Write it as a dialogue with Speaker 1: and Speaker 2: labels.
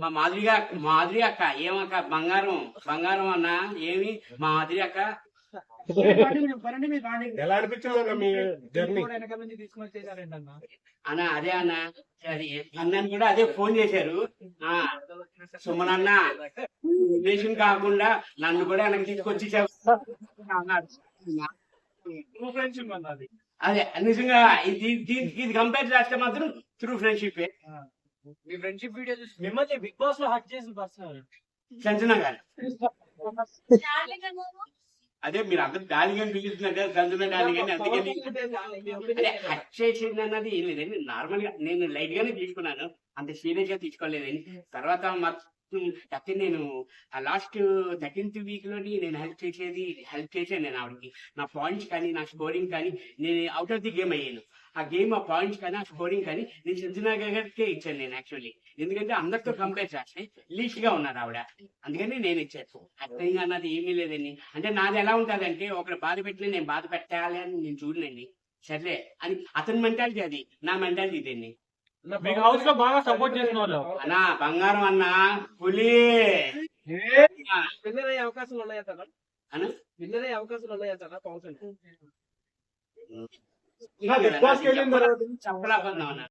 Speaker 1: మా మాధురి అక్క మాధురి అక్క? ఏమక్క బంగారం బంగారం అన్న? ఏమి? మా మాధురి అక్క.
Speaker 2: ఎలా అనిపించింది అన్న మీ జర్నీ
Speaker 1: అన్న అదే అన్న. అది అన్నని కూడా అదే ఫోన్ చేశారు. ఆ సుమన్ అన్న రిలేషన్ కాకుండా నన్ను కూడా వెనక్కి తీసుకొచ్చి అదే. నిజంగా ఇది దీనికి ఇది కంపేర్ చేస్తే మాత్రం త్రూ ఫ్రెండ్షిప్
Speaker 3: మీ ఫ్రెండ్షిప్ వీడియో చూసి మిమ్మల్ని బిగ్ బాస్లో హక్ చేసిన పర్సన్
Speaker 1: సంజన గారు. అదే మీరు అందరు డాలిగా అని పిలుస్తున్నారు కదా సంజన డాలిగా అని అందుకని అదే హట్ చేసింది అన్నది ఏం లేదండి నార్మల్గా నేను లైట్ గానే తీసుకున్నాను. అంత సీరియస్గా తీసుకోలేదండి తర్వాత మొత్తం అయితే నేను ఆ లాస్ట్ థర్టీన్త్ వీక్లోని నేను హెల్ప్ చేసేది హెల్ప్ చేశాను నేను ఆవిడకి. నా పాయింట్స్ కానీ నా స్కోరింగ్ కానీ నేను అవుట్ ఆఫ్ ది గేమ్ అయ్యాను. ఆ గేమ్ ఆ పాయింట్స్ కానీ ఆ స్కోరింగ్ కానీ నేను సంజనా గారికే ఇచ్చాను నేను యాక్చువల్లీ ఎందుకంటే అందరితో కంపేర్ చేస్తే లీస్ట్గా ఉన్నారు ఆవిడ. అందుకని నేను ఇచ్చాను. అర్థంగా అన్నది ఏమీ లేదండి. అంటే నాది ఎలా ఉంటదంటే ఒకరు బాధ పెట్టిన నేను బాధ పెట్టాలి అని నేను చూడనండి. సర్లే అని అతని మెంటాలిటీ అది. నా మెంటాలిటీ ఇదండి
Speaker 3: మీకు హౌస్లో బాగా సపోర్ట్ చేసిన వాళ్ళు.
Speaker 1: అన్నా బంగారం అన్నా పులి.
Speaker 3: విన్నర్ అయ్యే అవకాశాలు ఉన్నాయా సార్?
Speaker 1: అన్నా?
Speaker 3: విన్నర్ అయ్యే అవకాశాలు ఉన్నాయా సార్? పవన్